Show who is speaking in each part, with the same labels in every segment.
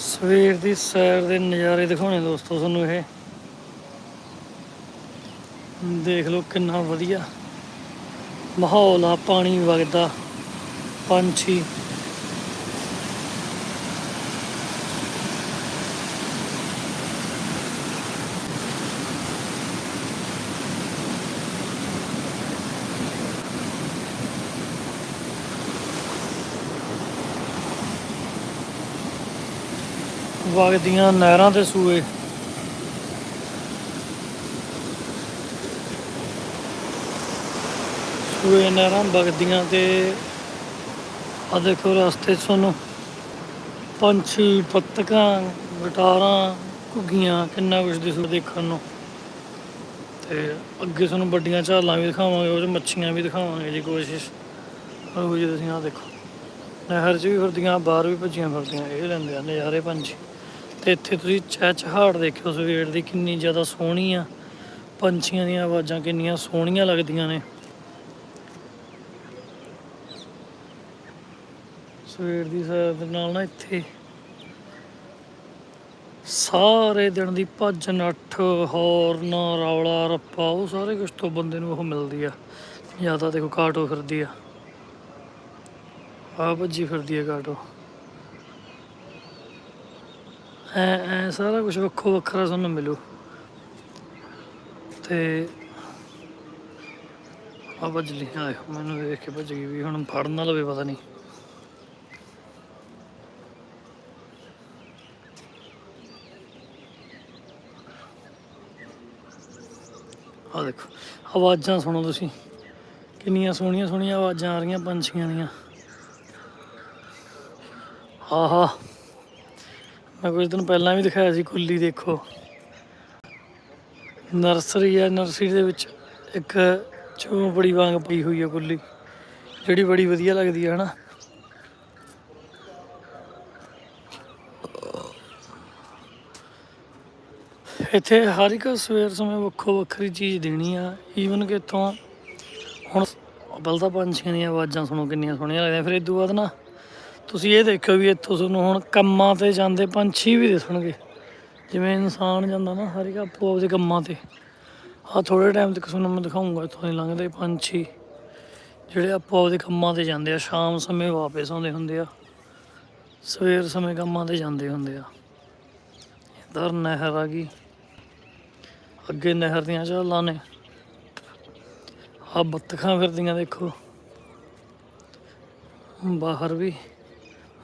Speaker 1: ਸਵੇਰ ਦੀ ਸੈਰ ਦੇ ਨਜ਼ਾਰੇ ਦਿਖਾਉਣੇ ਦੋਸਤੋ ਤੁਹਾਨੂੰ ਇਹ। ਦੇਖ ਲਓ ਕਿੰਨਾ ਵਧੀਆ ਮਾਹੌਲ ਆ, ਪਾਣੀ ਵਗਦਾ, ਪੰਛੀ। ਵਗਦੀਆਂ ਨਹਿਰਾਂ ਤੇ ਸੂਏ। ਸੂਏ ਨਹਿਰਾਂ ਵਗਦੀਆਂ ਤੇ ਆ ਦੇਖੋ ਰਸਤੇ ਤੁਹਾਨੂੰ ਪੰਛੀ, ਪੱਤਕਾਂ ਗਟਾਰਾਂ ਘੁੱਗੀਆਂ, ਕਿੰਨਾ ਕੁਝ ਦਿਸੂ ਦੇਖਣ ਨੂੰ। ਤੇ ਅੱਗੇ ਤੁਹਾਨੂੰ ਵੱਡੀਆਂ ਝਾਲਾਂ ਵੀ ਦਿਖਾਵਾਂਗੇ, ਉਹ 'ਚ ਮੱਛੀਆਂ ਵੀ ਦਿਖਾਵਾਂਗੇ ਜੀ ਕੋਸ਼ਿਸ਼। ਉਹ ਜੀ ਤੁਸੀਂ ਆਹ ਦੇਖੋ। ਨਹਿਰ 'ਚ ਵੀ ਫਿਰਦੀਆਂ, ਬਾਹਰ ਵੀ ਭੱਜੀਆਂ ਫਿਰਦੀਆਂ, ਇਹ ਲੈਂਦੇ ਆ ਨਜ਼ਾਰੇ ਪੰਛੀ। ਤੇ ਇੱਥੇ ਤੁਸੀਂ ਚਹਿਚਹਾੜ ਦੇਖਿਓ ਸਵੇਰ ਦੀ ਕਿੰਨੀ ਜ਼ਿਆਦਾ ਸੋਹਣੀ ਆ। ਪੰਛੀਆਂ ਦੀਆਂ ਆਵਾਜ਼ਾਂ ਕਿੰਨੀਆਂ ਸੋਹਣੀਆਂ ਲੱਗਦੀਆਂ ਨੇ। ਸਵੇਰ ਦੀ ਸੈਰ ਦੇ ਨਾਲ ਨਾ ਇੱਥੇ ਸਾਰੇ ਦਿਨ ਦੀ ਭੱਜ ਨੱਠ, ਹੌਰਨ, ਰੌਲਾ, ਰੱਪਾ, ਉਹ ਸਾਰੇ ਕੁਝ ਤੋਂ ਬੰਦੇ ਨੂੰ ਉਹ ਮਿਲਦੀ ਆ। ਜ਼ਿਆਦਾ ਦੇਖੋ ਕਾਟੋ ਫਿਰਦੀ ਆ। ਆ ਭੱਜੀ ਫਿਰਦੀ ਆ ਕਾਟੋ। ਐ ਐ ਸਾਰਾ ਕੁਝ ਵੱਖੋ ਵੱਖਰਾ ਤੁਹਾਨੂੰ ਮਿਲੂ ਤੇ ਆ ਭੱਜ ਲਈ ਆ ਮੈਨੂੰ ਦੇਖ ਕੇ ਭੱਜ ਗਈ ਵੀ ਹੁਣ ਫੜਨ ਨਾ ਲਵੇ ਪਤਾ ਨਹੀਂ ਆ ਦੇਖੋ ਆਵਾਜ਼ਾਂ ਸੁਣੋ ਤੁਸੀਂ ਕਿੰਨੀਆਂ ਸੋਹਣੀਆਂ ਸੋਹਣੀਆਂ ਆਵਾਜ਼ਾਂ ਆ ਰਹੀਆਂ ਪੰਛੀਆਂ ਦੀਆਂ ਆਹਾ ਮੈਂ ਕੁਝ ਦਿਨ ਪਹਿਲਾਂ ਵੀ ਦਿਖਾਇਆ ਸੀ ਕੁੱਲੀ ਦੇਖੋ। ਨਰਸਰੀ ਹੈ ਨਰਸਰੀ ਦੇ ਵਿੱਚ ਇੱਕ ਝੋਂਪੜੀ ਵਾਂਗ ਪਈ ਹੋਈ ਹੈ ਕੁੱਲੀ ਜਿਹੜੀ ਬੜੀ ਵਧੀਆ ਲੱਗਦੀ ਹੈ ਹਨਾ? ਇੱਥੇ ਹਰ ਇੱਕ ਸਵੇਰ ਸਮੇਂ ਵੱਖੋ ਵੱਖਰੀ ਚੀਜ਼ ਦੇਣੀ ਆ ਈਵਨ ਕਿ ਇੱਥੋਂ ਹੁਣ ਬਲਦਾ ਪੰਛੀਆਂ ਦੀਆਂ ਆਵਾਜ਼ਾਂ ਸੁਣੋ, ਕਿੰਨੀਆਂ ਸੋਹਣੀਆਂ ਲੱਗਦੀਆਂ। ਫਿਰ ਇਹ ਤੋਂ ਬਾਅਦ ਨਾ ਤੁਸੀਂ ਇਹ ਦੇਖਿਓ ਵੀ ਇੱਥੋਂ ਤੁਹਾਨੂੰ ਹੁਣ ਕੰਮਾਂ ਤੇ ਜਾਂਦੇ ਪੰਛੀ ਵੀ ਦਿਸਣਗੇ। ਜਿਵੇਂ ਇਨਸਾਨ ਜਾਂਦਾ ਨਾ ਹਰ ਇੱਕ ਆਪੋ ਆਪਦੇ ਕੰਮਾਂ ਤੇ। ਆ ਥੋੜੇ ਟਾਈਮ ਤੱਕ ਤੁਹਾਨੂੰ ਮੈਂ ਦਿਖਾਉਂਗਾ ਇੱਥੋਂ ਦੀ ਲੰਘਦੇ ਪੰਛੀ। ਜਿਹੜੇ ਆਪੋ ਆਪਦੇ ਕੰਮਾਂ ਤੇ ਜਾਂਦੇ ਆ, ਸ਼ਾਮ ਸਮੇਂ ਵਾਪਸ ਆਉਂਦੇ ਹੁੰਦੇ ਆ, ਸਵੇਰ ਸਮੇਂ ਕੰਮਾਂ ਤੇ ਜਾਂਦੇ ਹੁੰਦੇ ਆ। ਇਧਰ ਨਹਿਰ ਆ ਗਈ। ਅੱਗੇ ਨਹਿਰ ਦੀਆਂ ਝਾਲਾਂ ਨੇ। ਆ ਬੱਤਖਾਂ ਫਿਰਦੀਆਂ ਦੇਖੋ। ਬਾਹਰ ਵੀ।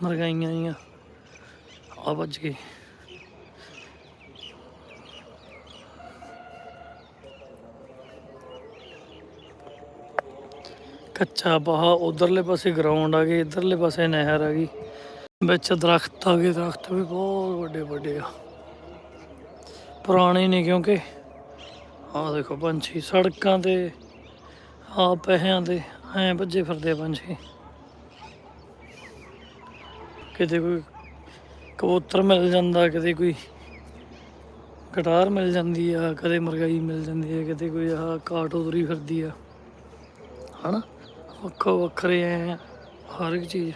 Speaker 1: ਮਰਗਾਈਆਂ ਆਈਆਂ। ਆ ਵੱਜ ਗਈ ਕੱਚਾ ਬਾਹਾ ਉਧਰਲੇ ਪਾਸੇ ਗਰਾਊਂਡ ਆ ਗਈ ਇਧਰਲੇ ਪਾਸੇ ਨਹਿਰ ਆ ਗਈ। ਵਿੱਚ ਦਰਖਤ ਆ ਗਏ, ਦਰਖਤ ਵੀ ਬਹੁਤ ਵੱਡੇ ਵੱਡੇ ਆ। ਪੁਰਾਣੇ ਨੇ ਕਿਉਂਕਿ, ਆਹ ਦੇਖੋ ਪੰਛੀ, ਸੜਕਾਂ ਤੇ ਆ ਪਹਿਆਂ ਤੇ ਐ ਭੱਜੇ ਫਿਰਦੇ ਆ ਪੰਛੀ। ਕਿਤੇ ਕੋਈ ਕਬੂਤਰ ਮਿਲ ਜਾਂਦਾ, ਕਿਤੇ ਕੋਈ ਗਟਾਰ ਮਿਲ ਜਾਂਦੀ ਆ, ਕਦੇ ਮਰਗਾਈ ਮਿਲ ਜਾਂਦੀ ਆ, ਕਿਤੇ ਕੋਈ ਆ ਕਾਟੋ ਤੁਰੀ ਫਿਰਦੀ ਆ। ਹਨਾ? ਵੱਖੋ ਵੱਖਰੇ ਐ ਹਰ ਇੱਕ ਚੀਜ਼।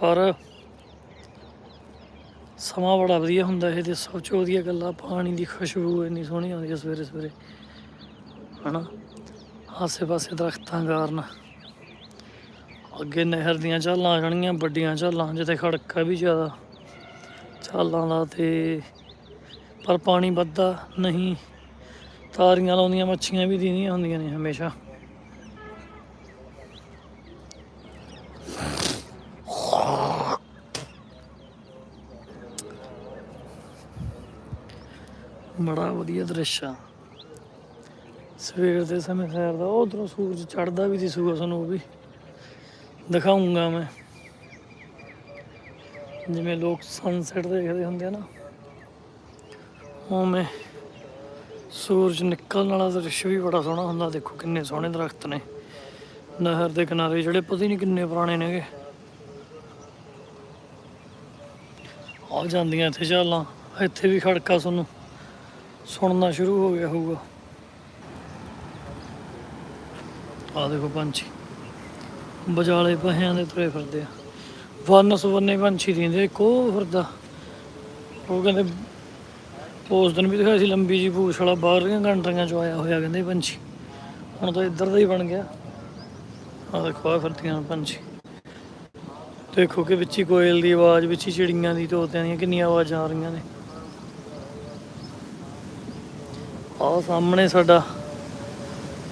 Speaker 1: ਪਰ ਸਮਾਂ ਬੜਾ ਵਧੀਆ ਹੁੰਦਾ ਇਹ ਤੇ, ਸਭ ਤੋਂ ਵਧੀਆ ਗੱਲ ਆ, ਪਾਣੀ ਦੀ ਖੁਸ਼ਬੂ ਇੰਨੀ ਸੋਹਣੀ ਆਉਂਦੀ ਆ ਸਵੇਰੇ ਸਵੇਰੇ ਹਨਾ? ਆਸੇ ਪਾਸੇ ਦਰਖਤਾਂ ਕਾਰਨ ਅੱਗੇ ਨਹਿਰ ਦੀਆਂ ਝਾਲਾਂ ਆ ਜਾਣਗੀਆਂ, ਵੱਡੀਆਂ ਝਾਲਾਂ, ਜਿੱਥੇ ਖੜਕਾ ਵੀ ਜ਼ਿਆਦਾ। ਝਾਲਾਂ ਦਾ ਤੇ ਪਰ ਪਾਣੀ ਵੱਧਦਾ ਨਹੀਂ। ਤਾਰੀਆਂ ਲਾਉਂਦੀਆਂ, ਮੱਛੀਆਂ ਵੀ ਦੀਦੀਆਂ ਹੁੰਦੀਆਂ ਨੇ ਹਮੇਸ਼ਾ। ਬੜਾ ਵਧੀਆ ਦ੍ਰਿਸ਼ ਆ। ਸਵੇਰ ਦੇ ਸਮੇਂ ਸੈਰ ਦਾ, ਉਧਰੋਂ ਸੂਰਜ ਚੜਦਾ ਵੀ ਦਿਸੂਗਾ ਤੁਹਾਨੂੰ ਉਹ ਵੀ। ਦਿਖਾਉਂਗਾ ਮੈਂ। ਜਿਵੇਂ ਲੋਕ ਸਨਸੈਟ ਦੇਖਦੇ ਹੁੰਦੇ ਆ ਨਾ ਉਵੇਂ ਸੂਰਜ ਨਿਕਲਣ ਵਾਲਾ ਦ੍ਰਿਸ਼ ਵੀ ਬੜਾ ਸੋਹਣਾ ਹੁੰਦਾ, ਦੇਖੋ ਕਿੰਨੇ ਸੋਹਣੇ ਦਰਖਤ ਨੇ। ਨਹਿਰ ਦੇ ਕਿਨਾਰੇ ਜਿਹੜੇ ਪਤਾ ਨਹੀਂ ਕਿੰਨੇ ਪੁਰਾਣੇ ਨੇਗੇ। ਆ ਜਾਂਦੀਆਂ ਇੱਥੇ ਝਾਲਾਂ, ਇੱਥੇ ਵੀ ਖੜਕਾ ਤੁਹਾਨੂੰ ਸੁਣਨਾ ਸ਼ੁਰੂ ਹੋ ਗਿਆ ਹੋਊਗਾ। ਆ ਦੇਖੋ ਪੰਛੀ। ਬਜਾਲੇ ਪਹਿਆਂ ਦੇ ਤੁਰੇ ਫਿਰਦੇ ਆ। ਵੰਨ ਸੁਵੰਨੇ ਪੰਛੀ ਦਿੰਦੇ ਕੋ ਫਿਰਦਾ। ਉਹ ਕਹਿੰਦੇ, ਉਸ ਦਿਨ ਵੀ ਦਿਖਾਇਆ ਸੀ ਲੰਬੀ ਜੀ ਪੂਛ ਵਾਲਾ, ਬਾਹਰਲੀਆਂ ਕੰਟਰੀਆਂ ਚੋਂ ਆਇਆ ਹੋਇਆ ਕਹਿੰਦੇ ਪੰਛੀ। ਹੁਣ ਤਾਂ ਇੱਧਰ ਦਾ ਹੀ ਬਣ ਗਿਆ। ਆ ਦੇਖੋ ਆ ਫਿਰਦੀਆਂ ਪੰਛੀ। ਦੇਖੋ ਕਿ ਵਿੱਚ ਹੀ ਕੋਇਲ ਦੀ ਆਵਾਜ਼, ਵਿੱਚ ਹੀ ਚਿੜੀਆਂ ਦੀ, ਤੋਤਿਆਂ ਦੀਆਂ ਕਿੰਨੀਆਂ ਆਵਾਜ਼ਾਂ ਆ ਰਹੀਆਂ ਨੇ। ਆਹ ਸਾਹਮਣੇ ਸਾਡਾ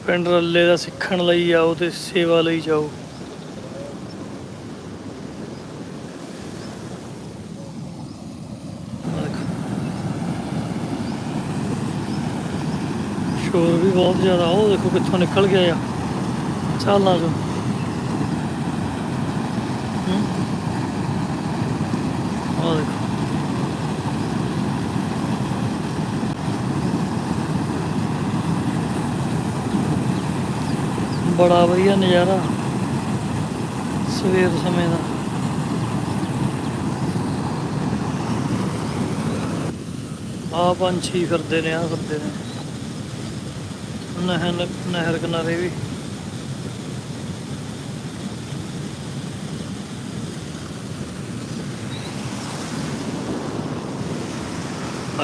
Speaker 1: ਪਿੰਡ ਰੱਲੇ ਦਾ ਸਿੱਖਣ ਲਈ ਆਓ ਤੇ ਸੇਵਾ ਲਈ ਜਾਓ ਆਹ ਦੇਖੋ। ਸ਼ੋਰ ਵੀ ਬਹੁਤ ਜ਼ਿਆਦਾ, ਉਹ ਦੇਖੋ ਕਿੱਥੋਂ ਨਿਕਲ ਗਿਆ ਆ। ਚੱਲ ਆ ਜਾਓ। ਹੂੰ? ਦੇਖੋ। ਬੜਾ ਵਧੀਆ ਨਜ਼ਾਰਾ, ਸਵੇਰ ਸਮੇਂ ਦਾ। ਆ ਪੰਛੀ ਫਿਰਦੇ ਨੇ ਆ ਫਿਰਦੇ ਨੇ। ਨਹਿਰ ਨਹਿਰ ਕਿਨਾਰੇ ਵੀ।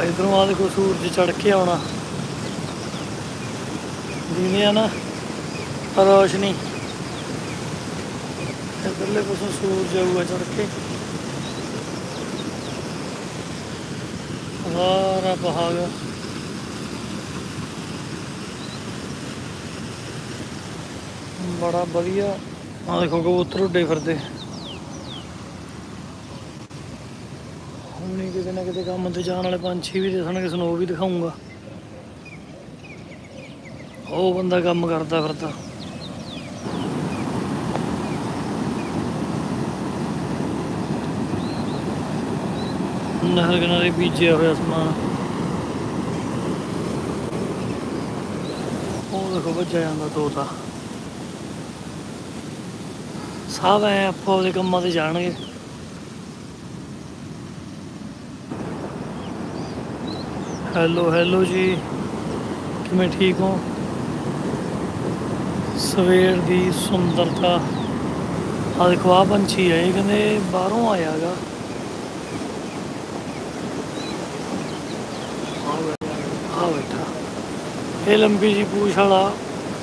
Speaker 1: ਇਧਰੋਂ ਆ ਦੇਖੋ ਸੂਰਜ ਚੜ ਕੇ ਆਉਣਾ। ਦੀਨੇ ਆ ਨਾ ਰੋਸ਼ਨੀ। ਇਧਰਲੇ ਪਾਸੋਂ ਸੂਰਜ ਆਊਗਾ ਚੜ ਕੇ। ਸਾਰਾ ਬਹਾਗਾ ਬੜਾ ਵਧੀਆ। ਆ ਦੇਖੋ, ਕਬੂਤਰ ਉੱਡੇ ਫਿਰਦੇ। ਹੁਣੀ ਕਿਤੇ ਨਾ ਕਿਤੇ ਕੰਮ ਤੇ ਜਾਣ ਵਾਲੇ ਪੰਛੀ ਵੀ ਦਿਖਣਗੇ ਸਨੋ ਵੀ ਦਿਖਾਉਂਗਾ ਉਹ ਬੰਦਾ ਕੰਮ ਕਰਦਾ ਫਿਰਦਾ। ਨਹਿਰ ਕਿਨਾਰੇ ਬੀਜਿਆ ਹੋਇਆ ਸਮਾਨ। ਉਹ ਦੇਖੋ, ਵੱਜਿਆ ਜਾਂਦਾ ਤੋਤਾ। ਸਭ ਐ ਆਪੋ ਆਪਦੇ ਕੰਮਾਂ ਤੇ ਜਾਣਗੇ। ਹੈਲੋ ਹੈਲੋ ਜੀ। ਕਿਵੇਂ ਠੀਕ ਹੋ? ਸਵੇਰ ਦੀ ਸੁੰਦਰਤਾ। ਆ ਦੇਖੋ ਆ ਪੰਛੀ ਹੈ ਇਹ ਕਹਿੰਦੇ ਬਾਹਰੋਂ ਆਇਆਗਾ ਆ ਬੈਠਾ। ਇਹ ਲੰਬੀ ਜੀ ਪੂਛ ਵਾਲਾ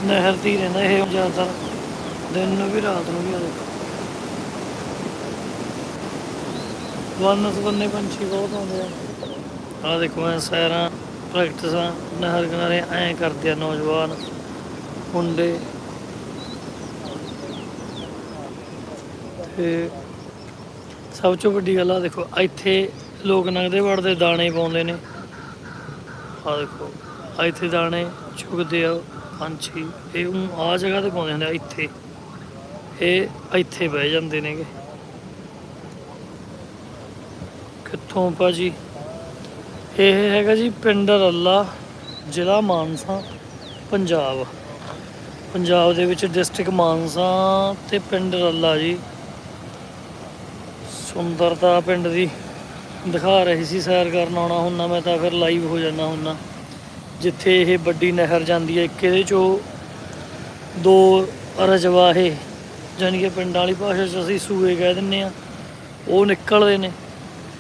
Speaker 1: ਨਹਿਰ ਤੇ ਰਹਿੰਦਾ ਇਹ ਜ਼ਿਆਦਾਤਰ। ਦਿਨ ਨੂੰ ਵੀ ਰਾਤ ਨੂੰ ਵੀ ਆ ਦੇਖੋ ਵਨ ਪੰਛੀ ਬਹੁਤ ਆਉਂਦੇ ਆ ਆ ਦੇਖੋ ਐ ਸੈਰਾਂ ਪ੍ਰੈਕਟਿਸਾਂ ਨਹਿਰ ਕਿਨਾਰੇ ਐ ਕਰਦੇ ਆ ਨੌਜਵਾਨ ਮੁੰਡੇ ਤੇ ਸਭ ਤੋਂ ਵੱਡੀ ਗੱਲ ਆ ਦੇਖੋ ਇੱਥੇ ਲੋਕ ਨੰਗਦੇ ਵੜਦੇ ਦਾਣੇ ਪਾਉਂਦੇ ਨੇ ਆ ਦੇਖੋ ਇੱਥੇ ਦਾਣੇ ਚੁਗਦੇ ਆ ਪੰਛੀ ਇਹ ਊਂ ਆ ਜਗ੍ਹਾ ਤੇ ਪਾਉਂਦੇ ਹੁੰਦੇ ਆ ਇੱਥੇ ਇਹ ਇੱਥੇ ਬਹਿ ਜਾਂਦੇ ਨੇਗੇ। ਕਿੱਥੋਂ ਭਾਜੀ? ਇਹ ਹੈਗਾ ਜੀ ਪਿੰਡ ਰੱਲਾ, ਜ਼ਿਲ੍ਹਾ ਮਾਨਸਾ, ਪੰਜਾਬ। ਪੰਜਾਬ ਦੇ ਵਿੱਚ ਡਿਸਟ੍ਰਿਕਟ ਮਾਨਸਾ ਤੇ ਪਿੰਡ ਰੱਲਾ ਜੀ। ਸੁੰਦਰਤਾ ਪਿੰਡ ਦੀ। ਦਿਖਾ ਰਹੀ ਸੀ ਸੈਰ ਕਰਨ ਆਉਣਾ ਹੁੰਨਾ, ਮੈਂ ਤਾਂ ਫਿਰ ਲਾਈਵ ਹੋ ਜਾਂਦਾ ਹੁੰਨਾ। ਜਿੱਥੇ ਇਹ ਵੱਡੀ ਨਹਿਰ ਜਾਂਦੀ ਹੈ, ਇੱਕ ਇਹਦੇ ਚੋਂ ਦੋ ਰਜਵਾਹੇ ਜਾਣੀ ਕਿ ਪਿੰਡਾਂ ਵਾਲੀ ਭਾਸ਼ਾ 'ਚ ਅਸੀਂ ਸੂਏ ਕਹਿ ਦਿੰਨੇ ਆ ਉਹ ਨਿਕਲਦੇ ਨੇ।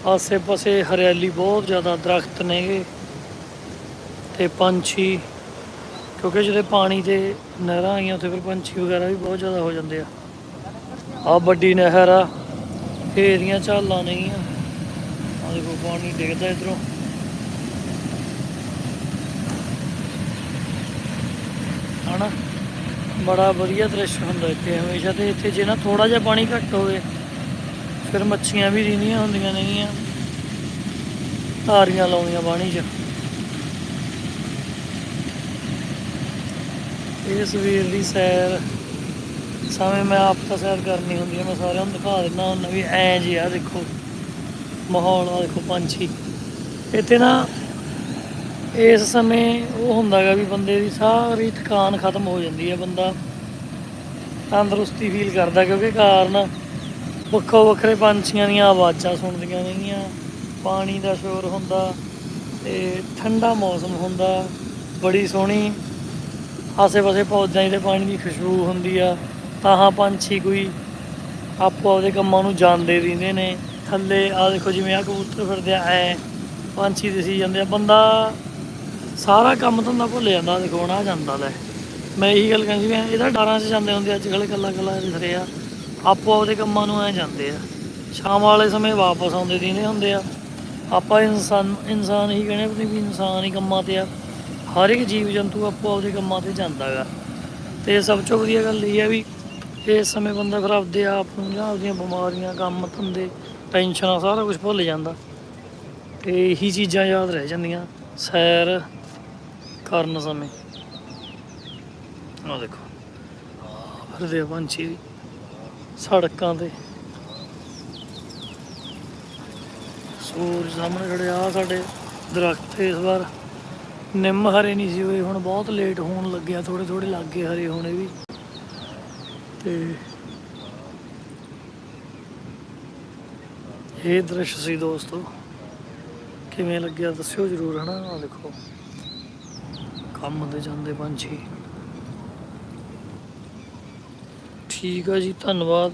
Speaker 1: ਆਸੇ ਪਾਸੇ ਹਰਿਆਲੀ ਬਹੁਤ ਜ਼ਿਆਦਾ, ਦਰਖਤ ਨੇਗੇ ਤੇ ਪੰਛੀ, ਕਿਉਂਕਿ ਜਿਹੜੇ ਪਾਣੀ ਤੇ ਨਹਿਰਾਂ ਆਈਆਂ, ਉੱਥੇ ਫਿਰ ਪੰਛੀ ਵਗੈਰਾ ਵੀ ਬਹੁਤ ਜ਼ਿਆਦਾ ਹੋ ਜਾਂਦੇ ਆ। ਆ ਵੱਡੀ ਨਹਿਰ ਆ, ਇਹ ਇਹਦੀਆਂ ਝਾਲਾਂ ਨਹੀਂ ਆ ਆ ਦੇਖੋ, ਪਾਣੀ ਡਿੱਗਦਾ ਇਧਰੋਂ। ਹਨਾ? ਬੜਾ ਵਧੀਆ ਦ੍ਰਿਸ਼ ਹੁੰਦਾ ਇੱਥੇ ਹਮੇਸ਼ਾ ਤੇ ਇੱਥੇ ਜੇ ਨਾ ਥੋੜਾ ਜਿਹਾ ਪਾਣੀ ਘੱਟ ਹੋਵੇ, ਫਿਰ ਮੱਛੀਆਂ ਵੀ ਰਹਿੰਦੀਆਂ ਹੁੰਦੀਆਂ ਨੇਗੀਆਂ। ਧਾਰੀਆਂ ਲਾਉਂਦੀਆਂ ਪਾਣੀ 'ਚ। ਇਹ ਸਵੇਰ ਦੀ ਸੈਰ ਸਮੇਂ ਮੈਂ ਆਪ ਤਾਂ ਸੈਰ ਕਰਨੀ ਹੁੰਦੀ ਹੈ ਮੈਂ ਸਾਰਿਆਂ ਨੂੰ ਦਿਖਾ ਦਿੰਦਾ ਹੁੰਦਾ ਵੀ ਐਂ ਜੀ ਆ ਦੇਖੋ, ਮਾਹੌਲ ਆ ਦੇਖੋ ਪੰਛੀ। ਇੱਥੇ ਨਾ ਇਸ ਸਮੇਂ ਉਹ ਹੁੰਦਾਗਾ ਵੀ ਬੰਦੇ ਦੀ ਸਾਰੀ ਥਕਾਨ ਖਤਮ ਹੋ ਜਾਂਦੀ ਹੈ ਬੰਦਾ ਤੰਦਰੁਸਤੀ ਫੀਲ ਕਰਦਾ, ਕਿਉਂਕਿ ਕਾਰਨ ਵੱਖੋ ਵੱਖਰੇ ਪੰਛੀਆਂ ਦੀਆਂ ਆਵਾਜ਼ਾਂ ਸੁਣਦੀਆਂ ਨੇਗੀਆਂ, ਪਾਣੀ ਦਾ ਸ਼ੋਰ ਹੁੰਦਾ ਤੇ ਠੰਡਾ ਮੌਸਮ ਹੁੰਦਾ, ਬੜੀ ਸੋਹਣੀ ਆਸੇ-ਪਾਸੇ ਪੌਦਿਆਂ ਦੇ ਪਾਣੀ ਦੀ ਖੁਸ਼ਬੂ ਹੁੰਦੀ ਆ ਤਾਂ ਹਾਂ ਪੰਛੀ ਕੋਈ ਆਪੋ ਆਪਦੇ ਕੰਮਾਂ ਨੂੰ ਜਾਣਦੇ ਰਹਿੰਦੇ ਨੇ, ਥੱਲੇ ਆ ਦੇਖੋ ਜਿਵੇਂ ਆ ਕਬੂਤਰ ਫਿਰਦੇ ਆ, ਐ ਪੰਛੀ ਦਿਸੀ ਜਾਂਦੇ ਆ, ਬੰਦਾ ਸਾਰਾ ਕੰਮ ਧੰਦਾ ਭੁੱਲ ਜਾਂਦਾ, ਦੇਖੋ, ਹੁਣ ਜਾਂਦਾ ਲੈ। ਮੈਂ ਇਹੀ ਗੱਲ ਕਹਿੰਦੀ ਵੀ ਇਹਦਾ ਡਾਰਾਂ 'ਚ ਜਾਂਦੇ ਹੁੰਦੇ ਅੱਜ ਕੱਲ੍ਹ ਕੱਲਾ ਕੱਲਾ ਦਿਸਰੇ ਆ। ਆਪੋ ਆਪਦੇ ਕੰਮਾਂ ਨੂੰ ਐ ਜਾਂਦੇ ਆ। ਸ਼ਾਮ ਵਾਲੇ ਸਮੇਂ ਵਾਪਸ ਆਉਂਦੇ ਦਿਨੇ ਹੁੰਦੇ ਆ। ਆਪਾਂ ਇਨਸਾਨ ਇਨਸਾਨ ਹੀ ਕਹਿੰਦੇ ਵੀ ਇਨਸਾਨ ਹੀ ਕੰਮਾਂ ਤੇ ਆ। ਹਰ ਇੱਕ ਜੀਵ ਜੰਤੂ ਆਪੋ ਆਪਦੇ ਕੰਮਾਂ ਤੇ ਜਾਂਦਾ ਗਾ। ਤੇ ਸਭ ਤੋਂ ਵਧੀਆ ਗੱਲ ਇਹ ਹੈ ਵੀ ਇਸ ਸਮੇਂ ਬੰਦਾ ਫਿਰ ਆਪਦੇ ਆਪ ਨੂੰ ਜਾਂ ਆਪਦੀਆਂ ਬਿਮਾਰੀਆਂ, ਕੰਮ, ਧੰਦੇ, ਟੈਨਸ਼ਨਾਂ ਸਾਰਾ ਕੁਝ ਭੁੱਲ ਜਾਂਦਾ। ਤੇ ਇਹੀ ਚੀਜ਼ਾਂ ਯਾਦ ਰਹਿ ਜਾਂਦੀਆਂ। ਸੈਰ ਕਰਨ ਸਮੇਂ। ਆ ਦੇਖੋ। ਫਿਰਦੇ ਪੰਛੀ ਵੀ ਸੜਕਾਂ ਤੇ। ਸੂਰਜ ਸਾਹਮਣੇ ਖੜੇ ਆ ਸਾਡੇ ਦਰਖਤ ਇਸ ਵਾਰ ਨਿੰਮ ਹਰੇ ਨਹੀਂ ਸੀ ਹੋਏ, ਹੁਣ ਬਹੁਤ ਲੇਟ ਹੋਣ ਲੱਗਿਆ ਥੋੜੇ ਥੋੜੇ ਲੱਗੇ ਹਰੇ ਹੋਣੇ ਵੀ। ਤੇ ਇਹ ਦ੍ਰਿਸ਼ ਸੀ ਦੋਸਤੋ, ਕਿਵੇਂ ਲੱਗਿਆ ਦੱਸਿਓ ਜਰੂਰ, ਹਨਾ? ਆ ਦੇਖੋ। ਕੰਮ ਤੇ ਜਾਂਦੇ ਪੰਛੀ। ਠੀਕ ਆ ਜੀ ਧੰਨਵਾਦ।